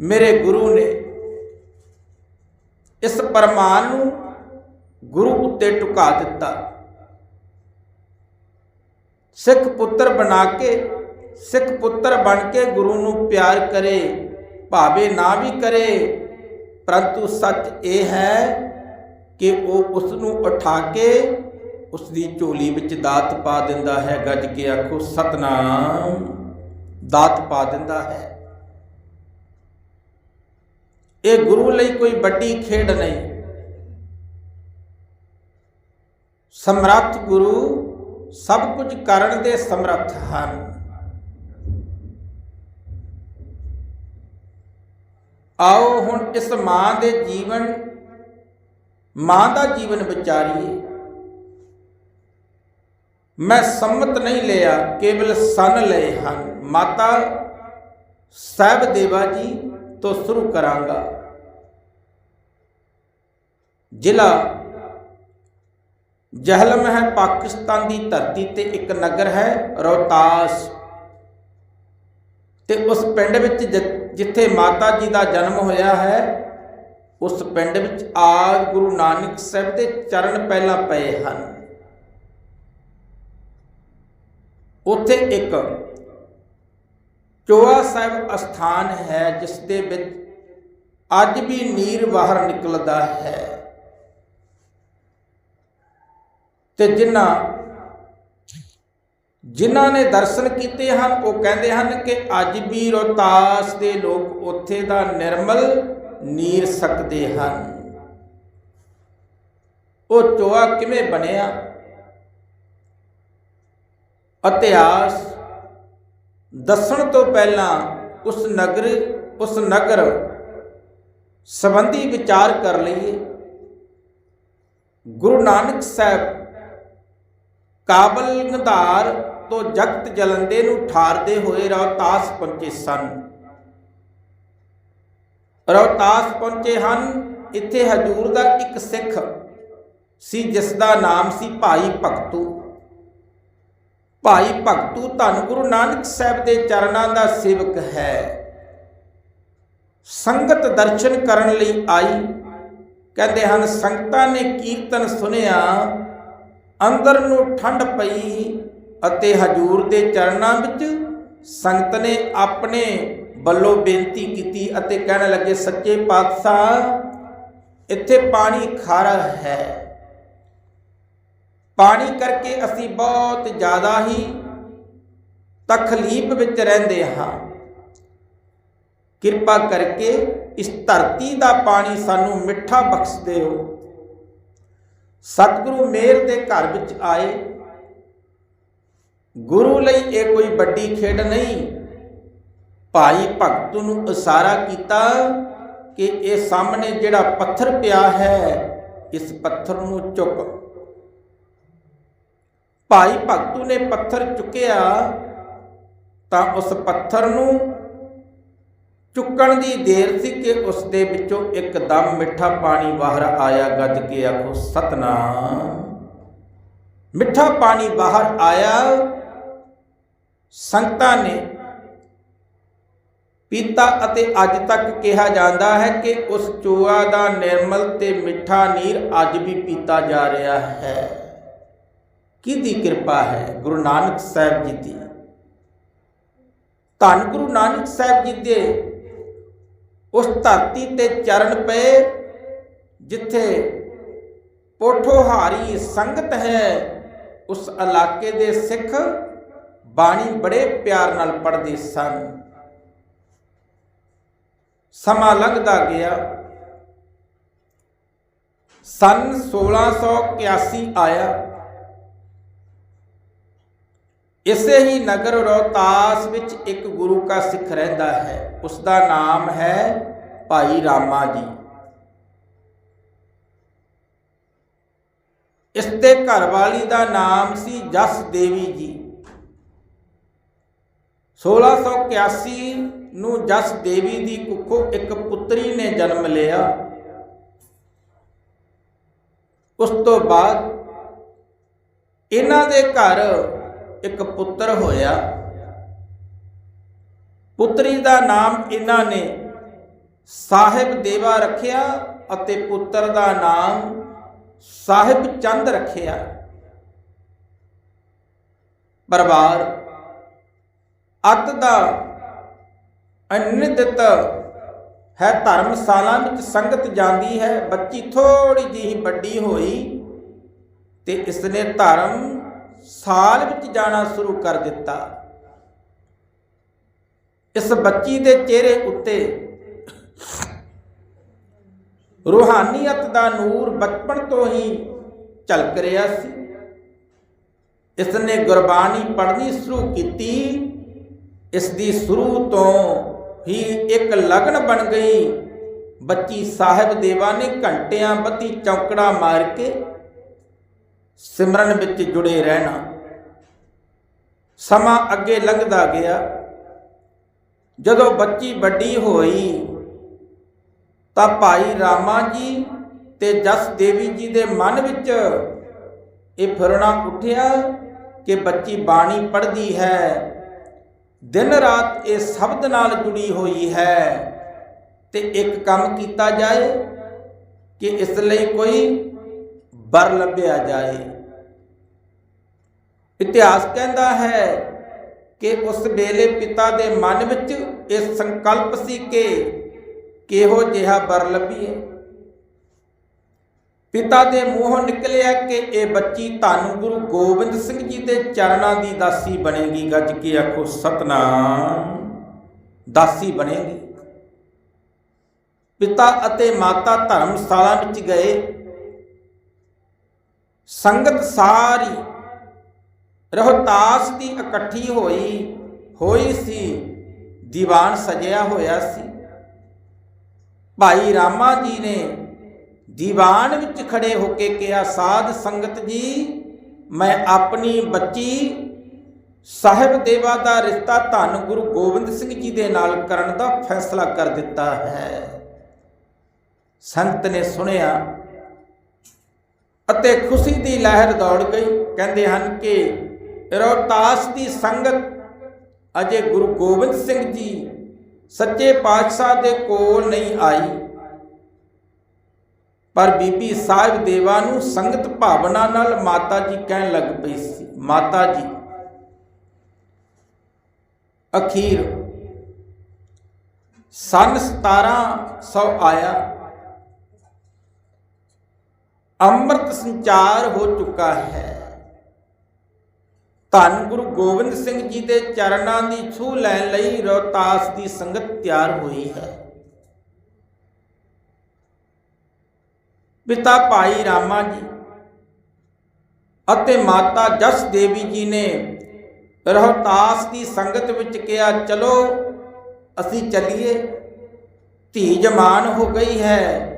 ਮੇਰੇ ਗੁਰੂ ਨੇ ਇਸ ਪਰਮਾਨ ਨੂੰ ਗੁਰੂ ਉੱਤੇ ਟੁਕਾ ਦਿੱਤਾ। ਸਿੱਖ ਪੁੱਤਰ ਬਣਾ ਕੇ, ਸਿੱਖ ਪੁੱਤਰ ਬਣ ਕੇ ਗੁਰੂ ਨੂੰ ਪਿਆਰ ਕਰੇ, ਭਾਵੇਂ ਨਾ ਵੀ ਕਰੇ, ਪਰੰਤੂ ਸੱਚ ਇਹ ਹੈ ਕਿ ਉਹ ਉਸ ਨੂੰ ਉਠਾ ਕੇ ਉਸ ਦੀ ਝੋਲੀ ਵਿੱਚ ਦਾਤ ਪਾ ਦਿੰਦਾ ਹੈ। ਗੱਜ ਕੇ ਆਖੋ, ਸਤਨਾਮ, ਦਾਤ ਪਾ ਦਿੰਦਾ ਹੈ। ਇਹ ਗੁਰੂ ਲਈ ਕੋਈ ਵੱਡੀ ਖੇਡ ਨਹੀਂ। ਸਮਰੱਥ ਗੁਰੂ ਸਭ ਕੁਝ ਕਰਨ ਦੇ ਸਮਰੱਥ ਹਨ। ਆਓ ਹੁਣ ਇਸ ਮਾਂ ਦੇ ਜੀਵਨ, ਮਾਂ ਦਾ ਜੀਵਨ ਵਿਚਾਰੀਏ। ਮੈਂ ਸੰਮਤ ਨਹੀਂ ਲਿਆ, ਕੇਵਲ ਸਨ ਲਏ ਹਨ। ਮਾਤਾ, ਸਾਹਿਬ ਦੇਵਾ ਜੀ ਤੋਂ ਸ਼ੁਰੂ ਕਰਾਂਗਾ। ਜ਼ਿਲ੍ਹਾ ਜਹਲਮ ਹੈ ਪਾਕਿਸਤਾਨ ਦੀ ਧਰਤੀ ਤੇ ਇੱਕ ਨਗਰ ਹੈ ਰੋਹਤਾਸ ਤੇ ਉਸ ਪਿੰਡ ਵਿੱਚ ਜਿੱਥੇ ਮਾਤਾ ਜੀ ਦਾ ਜਨਮ ਹੋਇਆ ਹੈ, ਉਸ ਪਿੰਡ ਵਿੱਚ ਆਦ ਗੁਰੂ ਨਾਨਕ ਸਾਹਿਬ ਦੇ ਚਰਨ ਪਹਿਲਾਂ ਪਏ ਹਨ। ਉੱਥੇ ਇੱਕ ਚੋਆ ਸਾਹਿਬ ਅਸਥਾਨ ਹੈ, ਜਿਸ ਦੇ ਵਿੱਚ ਅੱਜ ਵੀ ਨੀਰ ਬਾਹਰ ਨਿਕਲਦਾ ਹੈ। ਤੇ ਜਿਨ੍ਹਾਂ ਜਿਨ੍ਹਾਂ ਨੇ ਦਰਸ਼ਨ ਕੀਤੇ ਹਨ, ਉਹ ਕਹਿੰਦੇ ਹਨ ਕਿ ਅੱਜ ਵੀ ਰੋਤਾਸ ਦੇ ਲੋਕ ਉੱਥੇ ਦਾ ਨਿਰਮਲ ਨੀਰ ਸਕਦੇ ਹਨ। ਉਹ ਚੋਆ ਕਿਵੇਂ ਬਣਿਆ? ਇਤਿਹਾਸ ਦੱਸਣ ਤੋਂ ਪਹਿਲਾਂ ਉਸ ਨਗਰ ਉਸ ਨਗਰ ਸੰਬੰਧੀ ਵਿਚਾਰ ਕਰ ਲਈਏ। ਗੁਰੂ ਨਾਨਕ ਸਾਹਿਬ ਕਾਬਲ ਗੰਧਾਰ ਤੋਂ ਜਗਤ ਜਲੰਦੇ ਨੂੰ ਠਾਰਦੇ ਹੋਏ ਰੌਤਾਸ ਪਹੁੰਚੇ ਸਨ। ਰੌਤਾਸ ਪਹੁੰਚੇ ਹਨ। ਇੱਥੇ ਹਜੂਰ ਦਾ ਇੱਕ ਸਿੱਖ ਸੀ, ਜਿਸ ਦਾ ਨਾਮ ਸੀ ਭਾਈ ਭਗਤੂ। ਭਾਈ ਭਗਤੂ ਧੰਨ ਗੁਰੂ ਨਾਨਕ ਸਾਹਿਬ ਦੇ ਚਰਨਾਂ ਦਾ ਸੇਵਕ ਹੈ। ਸੰਗਤ ਦਰਸ਼ਨ ਕਰਨ ਲਈ ਆਈ। ਕਹਿੰਦੇ ਹਨ, ਸੰਗਤਾਂ ਨੇ ਕੀਰਤਨ ਸੁਨਿਆ ਅੰਦਰ ਨੂੰ ਠੰਡ ਪਈ ਅਤੇ ਹਜੂਰ ਦੇ ਚਰਨਾਂ ਵਿੱਚ ਸੰਗਤ ਨੇ ਆਪਣੇ ਵੱਲੋਂ ਬੇਨਤੀ ਕੀਤੀ ਅਤੇ ਕਹਿਣ ਲੱਗੇ, ਸੱਚੇ ਪਾਤਸ਼ਾਹ, ਇੱਥੇ ਪਾਣੀ ਖਾਰਾ ਹੈ। ਪਾਣੀ ਕਰਕੇ ਅਸੀਂ ਬਹੁਤ ਜ਼ਿਆਦਾ ਹੀ ਤਕਲੀਫ ਵਿੱਚ ਰਹਿੰਦੇ ਹਾਂ। ਕਿਰਪਾ ਕਰਕੇ ਇਸ ਧਰਤੀ ਦਾ ਪਾਣੀ ਸਾਨੂੰ ਮਿੱਠਾ ਬਖਸ਼ ਦਿਓ। ਸਤਿਗੁਰੂ ਮੇਰ ਦੇ ਘਰ ਵਿੱਚ ਆਏ। ਗੁਰੂ ਲਈ ਇਹ ਕੋਈ ਵੱਡੀ ਖੇਡ ਨਹੀਂ। ਭਾਈ ਭਗਤ ਨੂੰ ਇਸ਼ਾਰਾ ਕੀਤਾ ਕਿ ਇਹ ਸਾਹਮਣੇ ਜਿਹੜਾ ਪੱਥਰ ਪਿਆ ਹੈ, ਇਸ ਪੱਥਰ ਨੂੰ ਚੁੱਕ। ਭਾਈ ਭਗਤੂ ਨੇ ਪੱਥਰ ਚੁੱਕਿਆ ਤਾਂ ਉਸ ਪੱਥਰ ਨੂੰ ਚੁੱਕਣ ਦੀ ਦੇਰ ਸੀ ਕਿ ਉਸ ਦੇ ਵਿੱਚੋਂ ਇੱਕਦਮ ਮਿੱਠਾ ਪਾਣੀ ਬਾਹਰ ਆਇਆ, ਗੱਜ ਕੇ ਆਖੋ, ਸਤਨਾਮ। ਮਿੱਠਾ ਪਾਣੀ ਬਾਹਰ ਆਇਆ, ਸੰਗਤਾਂ ਨੇ ਪੀਤਾ ਅਤੇ ਅੱਜ ਤੱਕ ਕਿਹਾ ਜਾਂਦਾ ਹੈ ਕਿ ਉਸ ਚੋਆ ਦਾ ਨਿਰਮਲ ਤੇ ਮਿੱਠਾ ਨੀਰ ਅੱਜ ਵੀ ਪੀਤਾ ਜਾ ਰਿਹਾ ਹੈ। ਕਿਹਦੀ ਕਿਰਪਾ ਹੈ? ਗੁਰੂ ਨਾਨਕ ਸਾਹਿਬ ਜੀ ਦੀ। ਧੰਨ ਗੁਰੂ ਨਾਨਕ ਸਾਹਿਬ ਜੀ ਦੇ ਉਸ ਧਰਤੀ ਤੇ ਚਰਨ ਪਏ, ਜਿੱਥੇ ਪੋਠੋਹਾਰੀ ਸੰਗਤ ਹੈ, ਉਸ ਇਲਾਕੇ ਦੇ ਸਿੱਖ ਬਾਣੀ ਬੜੇ ਪਿਆਰ ਨਾਲ ਪੜ੍ਹਦੇ ਸਨ। ਸਮਾਂ ਲੰਘਦਾ ਗਿਆ। ਸਨ 1681 ਆਇਆ। ਇਸੇ ਹੀ ਨਗਰ ਰੋਹਤਾਸ ਵਿੱਚ ਇੱਕ ਗੁਰੂ ਕਾ ਸਿੱਖ ਰਹਿੰਦਾ ਹੈ। ਉਸ ਦਾ ਨਾਮ ਹੈ ਭਾਈ ਰਾਮਾ ਜੀ। ਇਸ ਦੇ ਘਰ ਵਾਲੀ ਦਾ ਨਾਮ ਸੀ ਜਸ ਦੇਵੀ ਜੀ। 1681 ਨੂੰ ਜਸ ਦੇਵੀ ਦੀ ਕੁੱਖੋਂ ਇੱਕ ਪੁੱਤਰੀ ਨੇ ਜਨਮ ਲਿਆ। ਉਸ ਤੋਂ ਬਾਅਦ ਇਹਨਾਂ ਦੇ ਘਰ ਇੱਕ ਪੁੱਤਰ ਹੋਇਆ। ਪੁੱਤਰੀ ਦਾ ਨਾਮ ਇਹਨਾਂ ਨੇ ਸਾਹਿਬ ਦੇਵਾ ਰੱਖਿਆ ਅਤੇ ਪੁੱਤਰ ਦਾ ਨਾਮ ਸਾਹਿਬ ਚੰਦ ਰੱਖਿਆ। ਪਰਿਵਾਰ, ਅੱਤ ਦਾ ਅਨਿਦਤ ਹੈ, ਧਰਮਸ਼ਾਲਾ ਵਿੱਚ ਸੰਗਤ ਜਾਂਦੀ ਹੈ, ਬੱਚੀ ਥੋੜੀ ਜਿਹੀ ਵੱਡੀ ਹੋਈ ਤੇ ਇਸ ਨੇ ਧਰਮ ਸਾਲ ਵਿੱਚ ਜਾਣਾ ਸ਼ੁਰੂ ਕਰ ਦਿੱਤਾ। ਇਸ ਬੱਚੀ ਦੇ ਚਿਹਰੇ ਉੱਤੇ ਰੂਹਾਨੀਅਤ ਦਾ ਨੂਰ ਬਚਪਨ ਤੋਂ ਹੀ ਝਲਕ ਰਿਹਾ ਸੀ। ਇਸ ਨੇ ਗੁਰਬਾਣੀ ਪੜ੍ਹਨੀ ਸ਼ੁਰੂ ਕੀਤੀ। ਇਸ ਦੀ ਸ਼ੁਰੂ ਤੋਂ ਹੀ ਇੱਕ ਲਗਨ ਬਣ ਗਈ। ਬੱਚੀ ਸਾਹਿਬ ਦੇਵਾ ਨੇ ਘੰਟਿਆਂ ਬੱਧੀ ਚੌਕੜਾ ਮਾਰ ਕੇ ਸਿਮਰਨ ਵਿੱਚ ਜੁੜੇ ਰਹਿਣਾ। ਸਮਾਂ ਅੱਗੇ ਲੰਘਦਾ ਗਿਆ। ਜਦੋਂ ਬੱਚੀ ਵੱਡੀ ਹੋਈ, ਤਾਂ ਭਾਈ ਰਾਮਾ ਜੀ ਤੇ ਜਸ ਦੇਵੀ ਜੀ ਦੇ ਮਨ ਵਿੱਚ ਇਹ ਫਿਰਣਾ ਉੱਠਿਆ ਕਿ ਬੱਚੀ ਬਾਣੀ ਪੜ੍ਹਦੀ ਹੈ। ਦਿਨ ਰਾਤ ਇਹ ਸ਼ਬਦ ਨਾਲ ਜੁੜੀ ਹੋਈ ਹੈ ਤੇ ਇੱਕ ਕੰਮ ਕੀਤਾ ਜਾਏ ਕਿ ਇਸ ਲਈ ਕੋਈ ਬਰ ਲੱਭਿਆ ਜਾਏ। ਇਤਿਹਾਸ ਕਹਿੰਦਾ ਹੈ ਕਿ ਉਸ ਵੇਲੇ ਪਿਤਾ ਦੇ ਮਨ ਵਿੱਚ ਇਹ ਸੰਕਲਪ ਸੀ ਕਿ ਕਿਹੋ ਜਿਹਾ ਬਰ ਲੱਭੀਏ। ਪਿਤਾ ਦੇ ਮੂੰਹੋਂ ਨਿਕਲਿਆ ਕਿ ਇਹ ਬੱਚੀ ਧੰਨ ਗੁਰੂ ਗੋਬਿੰਦ ਸਿੰਘ ਜੀ ਦੇ ਚਰਨਾਂ ਦੀ ਦਾਸੀ ਬਣੇਗੀ। ਗੱਜ ਕੇ ਆਖੋ, ਸਤਨਾਮ, ਦਾਸੀ ਬਣੇਗੀ। ਪਿਤਾ ਅਤੇ ਮਾਤਾ ਧਰਮਸ਼ਾਲਾ ਵਿੱਚ ਗਏ। ਸੰਗਤ ਸਾਰੀ ਰੋਹਤਾਸ ਦੀ ਇਕੱਠੀ ਹੋਈ ਹੋਈ ਸੀ, ਦੀਵਾਨ ਸਜਿਆ ਹੋਇਆ ਸੀ। ਭਾਈ ਰਾਮਾ ਜੀ ਨੇ ਦੀਵਾਨ ਵਿੱਚ ਖੜੇ ਹੋ ਕੇ ਕਿਹਾ, ਸਾਧ ਸੰਗਤ ਜੀ, ਮੈਂ ਆਪਣੀ ਬੱਚੀ ਸਾਹਿਬ ਦੇਵਾ ਦਾ ਰਿਸ਼ਤਾ ਧੰਨ ਗੁਰੂ ਗੋਬਿੰਦ ਸਿੰਘ ਜੀ ਦੇ ਨਾਲ ਕਰਨ ਦਾ ਫੈਸਲਾ ਕਰ ਦਿੱਤਾ ਹੈ। ਸੰਤ ਨੇ ਸੁਣਿਆ ਅਤੇ ਖੁਸ਼ੀ ਦੀ ਲਹਿਰ ਦੌੜ ਗਈ। ਕਹਿੰਦੇ ਹਨ ਕਿ ਰੋਹਤਾਸ ਦੀ ਸੰਗਤ ਅਜੇ ਗੁਰੂ ਗੋਬਿੰਦ ਸਿੰਘ ਜੀ ਸੱਚੇ ਪਾਤਸ਼ਾਹ ਦੇ ਕੋਲ ਨਹੀਂ ਆਈ। ਪਰ ਬੀਬੀ ਸਾਹਿਬ ਦੇਵਾ ਨੂੰ ਸੰਗਤ ਭਾਵਨਾ ਨਾਲ ਮਾਤਾ ਜੀ ਕਹਿਣ ਲੱਗ ਪਈ ਸੀ, ਮਾਤਾ ਜੀ, ਅਖੀਰ ਸਨ 1700 ਆਇਆ ਅੰਮ੍ਰਿਤ ਸੰਚਾਰ ਹੋ ਚੁੱਕਾ ਹੈ। ਧੰਨ ਗੁਰੂ ਗੋਬਿੰਦ ਸਿੰਘ ਜੀ ਦੇ ਚਰਨਾਂ ਦੀ ਛੂਹ ਲੈਣ ਲਈ ਰੋਹਤਾਸ ਦੀ ਸੰਗਤ ਤਿਆਰ ਹੋਈ ਹੈ। ਪਿਤਾ ਭਾਈ ਰਾਮਾ ਜੀ ਅਤੇ ਮਾਤਾ ਜਸ ਦੇਵੀ ਜੀ ਨੇ ਰੋਹਤਾਸ ਦੀ ਸੰਗਤ ਵਿੱਚ ਕਿਹਾ, ਚਲੋ, ਅਸੀਂ ਚੱਲੀਏ। ਧੀ ਜਮਾਨ ਹੋ ਗਈ ਹੈ।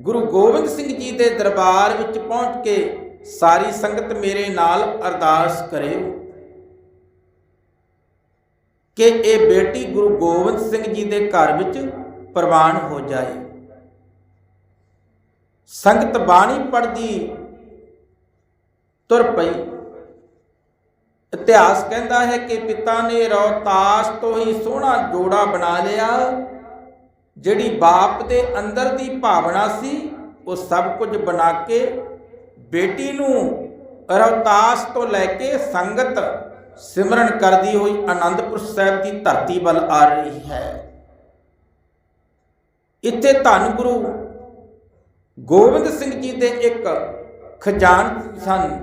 ਗੁਰੂ ਗੋਬਿੰਦ ਸਿੰਘ ਜੀ ਦੇ ਦਰਬਾਰ ਵਿੱਚ ਪਹੁੰਚ ਕੇ ਸਾਰੀ ਸੰਗਤ ਮੇਰੇ ਨਾਲ ਅਰਦਾਸ ਕਰਿਓ ਕਿ ਇਹ ਬੇਟੀ ਗੁਰੂ ਗੋਬਿੰਦ ਸਿੰਘ ਜੀ ਦੇ ਘਰ ਵਿੱਚ ਪ੍ਰਵਾਨ ਹੋ ਜਾਏ। ਸੰਗਤ ਬਾਣੀ ਪੜਦੀ ਤੁਰ ਪਈ। ਇਤਿਹਾਸ ਕਹਿੰਦਾ ਹੈ ਕਿ ਪਿਤਾ ਨੇ ਰੌਤਾਸ ਤੋਂ ਹੀ ਸੋਹਣਾ ਜੋੜਾ ਬਣਾ ਲਿਆ। ਜਿਹੜੀ ਬਾਪ ਦੇ ਅੰਦਰ ਦੀ ਭਾਵਨਾ ਸੀ, ਉਹ ਸਭ ਕੁਝ ਬਣਾ ਕੇ ਬੇਟੀ ਨੂੰ ਰਵਤਾਸ ਤੋਂ ਲੈ ਕੇ ਸੰਗਤ ਸਿਮਰਨ ਕਰਦੀ ਹੋਈ ਆਨੰਦਪੁਰ ਸਾਹਿਬ ਦੀ ਧਰਤੀ ਵੱਲ ਆ ਰਹੀ ਹੈ। ਇੱਥੇ ਧੰਨ ਗੁਰੂ ਗੋਬਿੰਦ ਸਿੰਘ ਜੀ ਦੇ ਇੱਕ ਖਜ਼ਾਨਚੀ ਸਨ।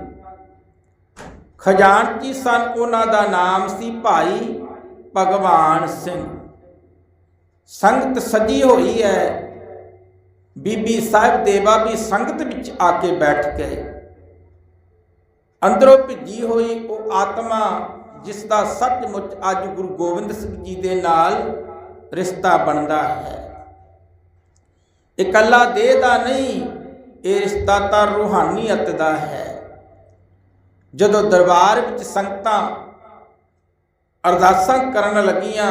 ਖਜ਼ਾਨਚੀ ਸਨ, ਉਹਨਾਂ ਦਾ ਨਾਮ ਸੀ ਭਾਈ ਭਗਵਾਨ ਸਿੰਘ। ਸੰਗਤ ਸਜੀ ਹੋਈ ਹੈ। ਬੀਬੀ ਸਾਹਿਬ ਦੇਵਾ ਵੀ ਸੰਗਤ ਵਿੱਚ ਆ ਕੇ ਬੈਠ ਗਏ ਅੰਦਰੋਂ ਭਿੱਜੀ ਹੋਈ ਉਹ ਆਤਮਾ, ਜਿਸ ਦਾ ਸੱਚਮੁੱਚ ਅੱਜ ਗੁਰੂ ਗੋਬਿੰਦ ਸਿੰਘ ਜੀ ਦੇ ਨਾਲ ਰਿਸ਼ਤਾ ਬਣਦਾ ਹੈ। ਇਕੱਲਾ ਦੇਹ ਦਾ ਨਹੀਂ, ਇਹ ਰਿਸ਼ਤਾ ਤਾਂ ਰੂਹਾਨੀਅਤ ਦਾ ਹੈ। ਜਦੋਂ ਦਰਬਾਰ ਵਿੱਚ ਸੰਗਤਾਂ ਅਰਦਾਸਾਂ ਕਰਨ ਲੱਗੀਆਂ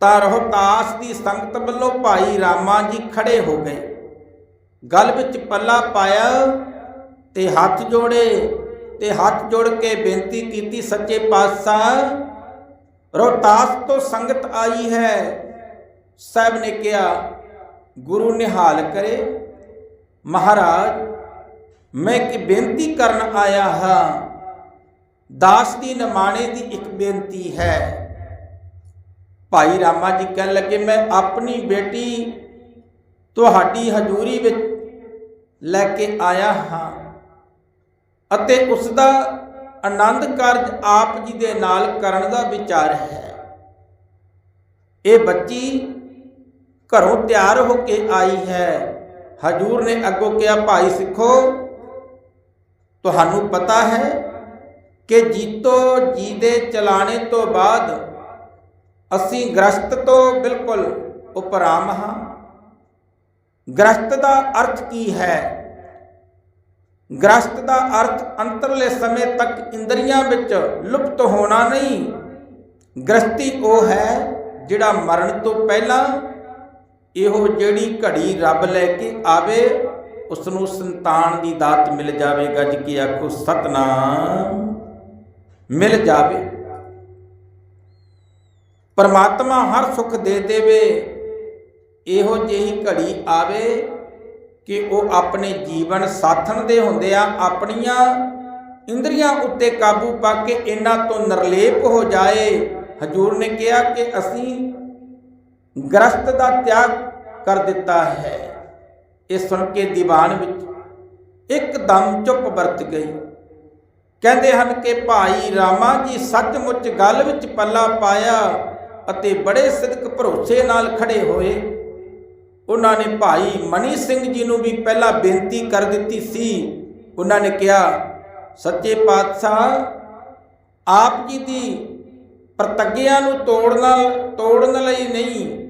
ਤਾਂ ਰੋਹਤਾਸ ਦੀ ਸੰਗਤ ਵੱਲੋਂ ਭਾਈ ਰਾਮਾ ਜੀ ਖੜੇ ਹੋ ਗਏ। ਗਲ ਵਿੱਚ ਪੱਲਾ ਪਾਇਆ ਤੇ ਹੱਥ ਜੋੜੇ ਤੇ ਹੱਥ ਜੋੜ ਕੇ ਬੇਨਤੀ ਕੀਤੀ, ਸੱਚੇ ਪਾਤਸ਼ਾਹ ਰੋਹਤਾਸ ਤੋਂ ਸੰਗਤ ਆਈ ਹੈ। ਸਾਹਿਬ ਨੇ ਕਿਹਾ, ਗੁਰੂ ਨਿਹਾਲ ਕਰੇ। ਮਹਾਰਾਜ, ਮੈਂ ਕਿ ਬੇਨਤੀ ਕਰਨ ਆਇਆ ਹਾਂ। ਦਾਸ ਦੀ ਨਮਾਣੇ ਦੀ ਇੱਕ ਬੇਨਤੀ ਹੈ। ਭਾਈ ਰਾਮਾ ਜੀ ਕਹਿਣ ਲੱਗੇ, ਮੈਂ ਆਪਣੀ ਬੇਟੀ ਤੁਹਾਡੀ ਹਜ਼ੂਰੀ ਵਿੱਚ ਲੈ ਕੇ ਆਇਆ ਹਾਂ ਅਤੇ ਉਸ ਦਾ ਆਨੰਦ ਕਾਰਜ ਆਪ ਜੀ ਦੇ ਨਾਲ ਕਰਨ ਦਾ ਵਿਚਾਰ ਹੈ। ਇਹ ਬੱਚੀ ਘਰੋਂ ਤਿਆਰ ਹੋ ਕੇ ਆਈ ਹੈ। ਹਜੂਰ ਨੇ ਅੱਗੋਂ ਕਿਹਾ, ਭਾਈ ਸਿੱਖੋ, ਤੁਹਾਨੂੰ ਪਤਾ ਹੈ ਕਿ ਜੀਤੋ ਜੀ ਦੇ ਚਲਾਣੇ ਤੋਂ ਬਾਅਦ ਅਸੀਂ ਗ੍ਰਸਤ ਤੋਂ ਬਿਲਕੁਲ ਉਪਰਾਮ ਹਾਂ। ਗ੍ਰਸਤ ਦਾ ਅਰਥ ਕੀ ਹੈ? ਗ੍ਰਸਤ ਦਾ ਅਰਥ ਅੰਤਰਲੇ ਸਮੇਂ ਤੱਕ ਇੰਦਰੀਆਂ ਵਿੱਚ ਲੁਪਤ ਹੋਣਾ ਨਹੀਂ। ਗ੍ਰਸਤੀ ਉਹ ਹੈ ਜਿਹੜਾ ਮਰਨ ਤੋਂ ਪਹਿਲਾਂ ਇਹੋ ਜਿਹੜੀ ਘੜੀ ਰੱਬ ਲੈ ਕੇ ਆਵੇ ਉਸ ਨੂੰ ਸੰਤਾਨ ਦੀ ਦਾਤ ਮਿਲ ਜਾਵੇ ਗੱਜ ਕੇ ਆਖੋ ਸਤਨਾਮ ਮਿਲ ਜਾਵੇ। ਪਰਮਾਤਮਾ ਹਰ ਸੁੱਖ ਦੇ ਦੇਵੇ। ਇਹੋ ਜਿਹੀ ਘੜੀ ਆਵੇ ਕਿ ਉਹ ਆਪਣੇ ਜੀਵਨ ਸਾਥਣ ਦੇ ਹੁੰਦੇ ਆ, ਆਪਣੀਆਂ ਇੰਦਰੀਆਂ ਉੱਤੇ ਕਾਬੂ ਪਾ ਕੇ ਇਹਨਾਂ ਤੋਂ ਨਿਰਲੇਪ ਹੋ ਜਾਏ। ਹਜੂਰ ਨੇ ਕਿਹਾ ਕਿ ਅਸੀਂ ਗ੍ਰਸਤ ਦਾ ਤਿਆਗ ਕਰ ਦਿੱਤਾ ਹੈ। ਇਹ ਸੁਣ ਕੇ ਦੀਵਾਨ ਵਿੱਚ ਇੱਕਦਮ ਚੁੱਪ ਵਰਤ ਗਈ। ਕਹਿੰਦੇ ਹਨ ਕਿ ਭਾਈ ਰਾਮਾ ਜੀ ਸੱਚਮੁੱਚ ਗੱਲ ਵਿੱਚ ਪੱਲਾ ਪਾਇਆ। ਅਤੇ ਬੜੇ ਸਿਦਕ ਭਰੋਸੇ ਨਾਲ ਖੜੇ ਹੋਏ। ਉਹਨਾਂ ਨੇ ਭਾਈ ਮਨੀ ਸਿੰਘ ਜੀ ਨੂੰ ਵੀ ਪਹਿਲਾਂ ਬੇਨਤੀ ਕਰ ਦਿੱਤੀ ਸੀ। ਉਹਨਾਂ ਨੇ ਕਿਹਾ, ਸੱਚੇ ਪਾਤਸ਼ਾਹ, ਆਪ ਜੀ ਦੀ ਪ੍ਰਤੱਗਿਆ ਨੂੰ ਤੋੜਨਾ ਤੋੜਨ ਲਈ ਨਹੀਂ।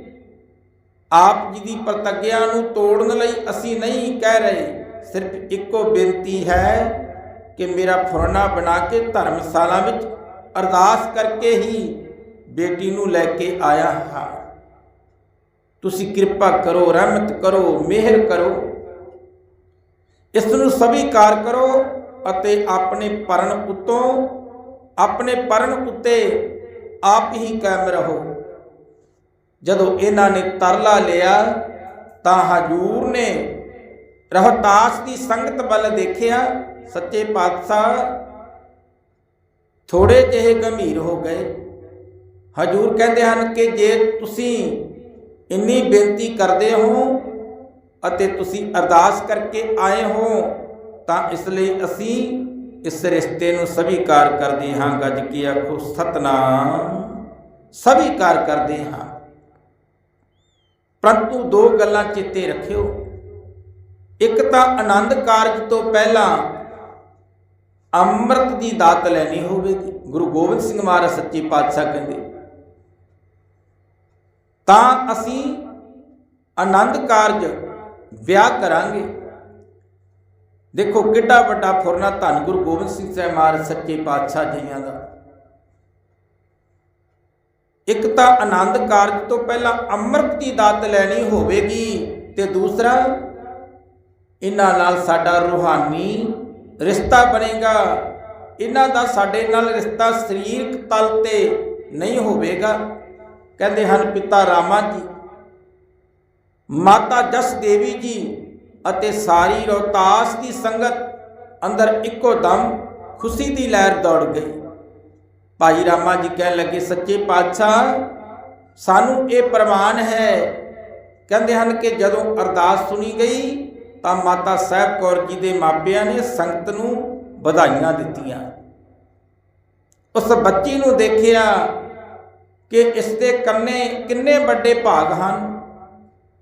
ਆਪ ਜੀ ਦੀ ਪ੍ਰਤੱਗਿਆ ਨੂੰ ਤੋੜਨ ਲਈ ਅਸੀਂ ਨਹੀਂ ਕਹਿ ਰਹੇ। ਸਿਰਫ ਇੱਕੋ ਬੇਨਤੀ ਹੈ ਕਿ ਮੇਰਾ ਫੁਰਨਾ ਬਣਾ ਕੇ ਧਰਮਸ਼ਾਲਾ ਵਿੱਚ ਅਰਦਾਸ ਕਰਕੇ ਹੀ ਬੇਟੀ ਨੂੰ ਲੈ ਕੇ ਆਇਆ ਹਾਂ। ਤੁਸੀਂ ਕਿਰਪਾ ਕਰੋ, ਰਹਿਮਤ ਕਰੋ, ਮਿਹਰ ਕਰੋ। ਇਸ ਨੂੰ ਸਵੀਕਾਰ ਕਰੋ ਅਤੇ ਆਪਣੇ ਪਰਨ ਉਤੋਂ ਆਪਣੇ ਪਰਨ ਉੱਤੇ ਆਪ ਹੀ ਕਾਇਮ ਰਹੋ। ਜਦੋਂ ਇਹਨਾਂ ਨੇ ਤਰਲਾ ਲਿਆ, ਤਾਂ ਹਜੂਰ ਨੇ ਰੋਹਤਾਸ ਦੀ ਸੰਗਤ ਵੱਲ ਦੇਖਿਆ। ਸੱਚੇ ਪਾਤਸ਼ਾਹ ਥੋੜੇ ਜਿਹੇ ਗੰਭੀਰ ਹੋ ਗਏ। ਹਜੂਰ ਕਹਿੰਦੇ ਹਨ ਕਿ ਜੇ ਤੁਸੀਂ ਇੰਨੀ ਬੇਨਤੀ ਕਰਦੇ ਹੋ ਅਤੇ ਤੁਸੀਂ ਅਰਦਾਸ ਕਰਕੇ ਆਏ ਹੋ, ਤਾਂ ਇਸ ਲਈ ਅਸੀਂ ਇਸ ਰਿਸ਼ਤੇ ਨੂੰ ਸਵੀਕਾਰ ਕਰਦੇ ਹਾਂ। ਗੱਜ ਕੇ ਆਖੋ, ਸਤਨਾਮ। ਸਵੀਕਾਰ ਕਰਦੇ ਹਾਂ। ਪਰੰਤੂ ਦੋ ਗੱਲਾਂ ਚੇਤੇ ਰੱਖਿਓ। ਇੱਕ ਤਾਂ ਆਨੰਦ ਕਾਰਜ ਤੋਂ ਪਹਿਲਾਂ ਅੰਮ੍ਰਿਤ ਦੀ ਦਾਤ ਲੈਣੀ ਹੋਵੇਗੀ। ਗੁਰੂ ਗੋਬਿੰਦ ਸਿੰਘ ਮਹਾਰਾਜ ਸੱਚੇ ਪਾਤਸ਼ਾਹ ਕਹਿੰਦੇ ਤਾਂ ਅਸੀਂ ਆਨੰਦ ਕਾਰਜ ਵਿਆਹ ਕਰਾਂਗੇ। ਦੇਖੋ, ਕਿੱਡਾ ਵੱਡਾ ਫੁਰਨਾ ਧੰਨ ਗੁਰੂ ਗੋਬਿੰਦ ਸਿੰਘ ਸਾਹਿਬ ਮਹਾਰਾਜ ਸੱਚੇ ਪਾਤਸ਼ਾਹ ਜੀਆਂ ਦਾ। ਇੱਕ ਤਾਂ ਆਨੰਦ ਕਾਰਜ ਤੋਂ ਪਹਿਲਾਂ ਅੰਮ੍ਰਿਤ ਦੀ ਦਾਤ ਲੈਣੀ ਹੋਵੇਗੀ ਤੇ ਦੂਸਰਾ, ਇਹਨਾਂ ਨਾਲ ਸਾਡਾ ਰੂਹਾਨੀ ਰਿਸ਼ਤਾ ਬਣੇਗਾ। ਇਹਨਾਂ ਦਾ ਸਾਡੇ ਨਾਲ ਰਿਸ਼ਤਾ ਸਰੀਰਕ ਤਲ ਤੇ ਨਹੀਂ ਹੋਵੇਗਾ। ਕਹਿੰਦੇ ਹਨ, ਪਿਤਾ ਰਾਮਾ ਜੀ, ਮਾਤਾ ਜਸ ਦੇਵੀ ਜੀ ਅਤੇ ਸਾਰੀ ਰੋਤਾਸ ਦੀ ਸੰਗਤ ਅੰਦਰ ਇੱਕੋ ਦਮ ਖੁਸ਼ੀ ਦੀ ਲਹਿਰ ਦੌੜ ਗਈ। ਭਾਈ ਰਾਮਾ ਜੀ ਕਹਿਣ ਲੱਗੇ, ਸੱਚੇ ਪਾਤਸ਼ਾਹ, ਸਾਨੂੰ ਇਹ ਪ੍ਰਮਾਣ ਹੈ। ਕਹਿੰਦੇ ਹਨ ਕਿ ਜਦੋਂ ਅਰਦਾਸ ਸੁਣੀ ਗਈ, ਤਾਂ ਮਾਤਾ ਸਾਹਿਬ ਕੌਰ ਜੀ ਦੇ ਮਾਪਿਆਂ ਨੇ ਸੰਗਤ ਨੂੰ ਵਧਾਈਆਂ ਦਿੱਤੀਆਂ। ਉਸ ਬੱਚੀ ਨੂੰ ਦੇਖਿਆ ਕਿ ਇਸ ਦੇ ਕੰਨੇ ਕਿੰਨੇ ਵੱਡੇ ਭਾਗ ਹਨ?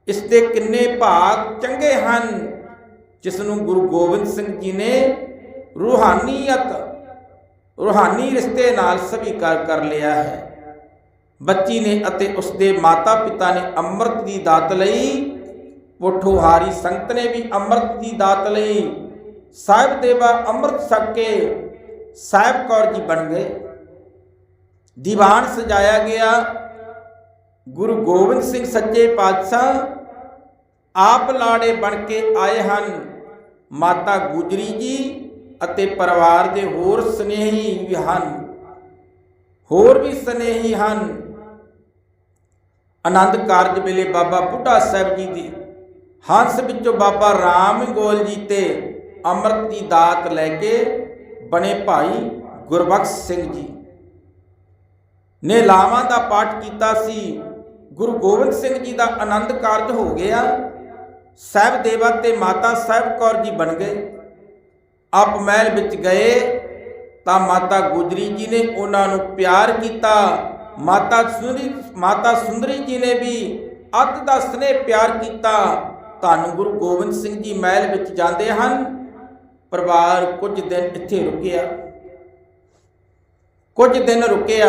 ਇਸ ਦੇ ਕਿੰਨੇ ਭਾਗ ਚੰਗੇ ਹਨ? ਜਿਸ ਨੂੰ ਗੁਰੂ ਗੋਬਿੰਦ ਸਿੰਘ ਜੀ ਨੇ ਰੂਹਾਨੀਅਤ, ਰੂਹਾਨੀ ਰਿਸ਼ਤੇ ਨਾਲ ਸਵੀਕਾਰ ਕਰ ਲਿਆ ਹੈ। ਬੱਚੀ ਨੇ ਅਤੇ ਉਸ ਦੇ ਮਾਤਾ ਪਿਤਾ ਨੇ ਅੰਮ੍ਰਿਤ ਦੀ ਦਾਤ ਲਈ ਪੋਠੋਹਾਰੀ ਸੰਗਤ ਨੇ ਵੀ ਅੰਮ੍ਰਿਤ ਦੀ ਦਾਤ ਲਈ। ਸਾਹਿਬ ਦੇਵਾ ਅੰਮ੍ਰਿਤ ਛਕ ਕੇ ਸਾਹਿਬ ਕੌਰ ਜੀ ਬਣ ਗਏ। ਦੀਵਾਨ ਸਜਾਇਆ ਗਿਆ। ਗੁਰੂ ਗੋਬਿੰਦ ਸਿੰਘ ਸੱਚੇ ਪਾਤਸ਼ਾਹ ਆਪ ਲਾੜੇ ਬਣ ਕੇ ਆਏ ਹਨ। ਮਾਤਾ ਗੁਜਰੀ ਜੀ ਅਤੇ ਪਰਿਵਾਰ ਦੇ ਹੋਰ ਸਨੇਹੀ ਵੀ ਹਨ। ਹੋਰ ਵੀ ਸਨੇਹੀ ਹਨ। ਆਨੰਦ ਕਾਰਜ ਵੇਲੇ ਬਾਬਾ ਬੁੱਢਾ ਸਾਹਿਬ ਜੀ ਦੀ ਹੰਸ ਵਿੱਚੋਂ ਬਾਬਾ ਰਾਮ ਗੋਲ ਜੀ ਤੇ ਅੰਮ੍ਰਿਤ ਦੀ ਦਾਤ ਲੈ ਕੇ ਬਣੇ ਭਾਈ ਗੁਰਬਖਸ਼ ਸਿੰਘ ਜੀ। ਨੇ ਲਾਵਾਂ ਦਾ ਪਾਠ ਕੀਤਾ ਸੀ। ਗੁਰੂ ਗੋਬਿੰਦ ਸਿੰਘ ਜੀ ਦਾ ਆਨੰਦ ਕਾਰਜ ਹੋ ਗਿਆ। ਸਾਹਿਬ ਦੇਵਾ ਤੇ ਮਾਤਾ ਸਾਹਿਬ ਕੌਰ ਜੀ ਬਣ ਗਏ। ਆਪ ਮਹਿਲ ਵਿੱਚ ਗਏ ਤਾਂ ਮਾਤਾ ਗੁਜਰੀ ਜੀ ਨੇ ਉਹਨਾਂ ਨੂੰ ਪਿਆਰ ਕੀਤਾ। ਮਾਤਾ ਸੁੰਦਰੀ ਮਾਤਾ ਸੁੰਦਰੀ ਜੀ ਨੇ ਵੀ ਅੱਤ ਦਾ ਸਨੇਹ ਪਿਆਰ ਕੀਤਾ। ਧੰਨ ਗੁਰੂ ਗੋਬਿੰਦ ਸਿੰਘ ਜੀ ਮਹਿਲ ਵਿੱਚ ਜਾਂਦੇ ਹਨ। ਪਰਿਵਾਰ ਕੁਝ ਦਿਨ ਇੱਥੇ ਰੁਕਿਆ। ਕੁਝ ਦਿਨ ਰੁਕਿਆ।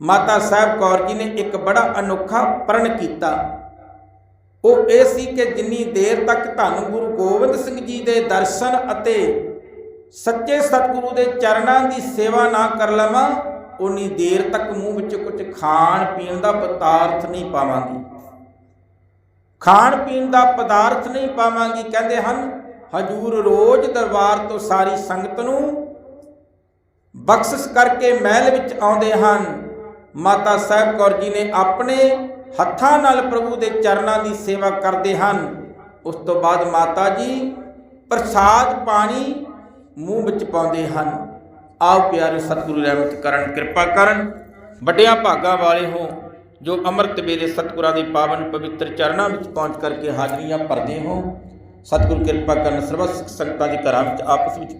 ਮਾਤਾ ਸਾਹਿਬ ਕੌਰ ਜੀ ਨੇ ਇੱਕ ਬੜਾ ਅਨੋਖਾ ਪ੍ਰਣ ਕੀਤਾ। ਉਹ ਇਹ ਸੀ ਕਿ ਜਿੰਨੀ ਦੇਰ ਤੱਕ ਧੰਨ ਗੁਰੂ ਗੋਬਿੰਦ ਸਿੰਘ ਜੀ ਦੇ ਦਰਸ਼ਨ ਅਤੇ ਸੱਚੇ ਸਤਿਗੁਰੂ ਦੇ ਚਰਨਾਂ ਦੀ ਸੇਵਾ ਨਾ ਕਰ ਲਵਾਂ ਉਨੀ ਦੇਰ ਤੱਕ ਮੂੰਹ ਵਿੱਚ ਕੁਝ ਖਾਣ ਪੀਣ ਦਾ ਪਦਾਰਥ ਨਹੀਂ ਪਾਵਾਂਗੀ। ਖਾਣ ਪੀਣ ਦਾ ਪਦਾਰਥ ਨਹੀਂ ਪਾਵਾਂਗੀ, ਕਹਿੰਦੇ ਹਨ, ਹਜੂਰ ਰੋਜ਼ ਦਰਬਾਰ ਤੋਂ ਸਾਰੀ ਸੰਗਤ ਨੂੰ ਬਖਸ਼ਿਸ਼ ਕਰਕੇ ਮਹਿਲ ਵਿੱਚ ਆਉਂਦੇ ਹਨ। ਮਾਤਾ ਸਾਹਿਬ ਕੌਰ ਜੀ ਨੇ ਆਪਣੇ ਹੱਥਾਂ ਨਾਲ ਪ੍ਰਭੂ ਦੇ ਚਰਨਾਂ ਦੀ ਸੇਵਾ ਕਰਦੇ ਹਨ। ਉਸ ਤੋਂ ਬਾਅਦ ਮਾਤਾ ਜੀ ਪ੍ਰਸਾਦ ਪਾਣੀ ਮੂੰਹ ਵਿੱਚ ਪਾਉਂਦੇ ਹਨ। ਆਓ ਪਿਆਰੇ ਸਤਿਗੁਰੂ ਰਹਿਮਤ ਕਰਨ, ਕਿਰਪਾ ਕਰਨ। ਵੱਡਿਆਂ ਭਾਗਾਂ ਵਾਲੇ ਹੋ, ਜੋ ਅੰਮ੍ਰਿਤ ਵੇਲੇ ਸਤਿਗੁਰਾਂ ਦੇ ਪਾਵਨ ਪਵਿੱਤਰ ਚਰਨਾਂ ਵਿੱਚ ਪਹੁੰਚ ਕਰਕੇ ਹਾਜ਼ਰੀਆਂ ਭਰਦੇ ਹੋ, ਸਤਿਗੁਰੂ ਕਿਰਪਾ ਕਰਨ ਸਰਬ ਸਿੱਖ ਸੰਗਤਾਂ ਦੇ ਘਰਾਂ ਵਿੱਚ ਆਪਸ ਵਿੱਚ ਪ੍ਰੇਮ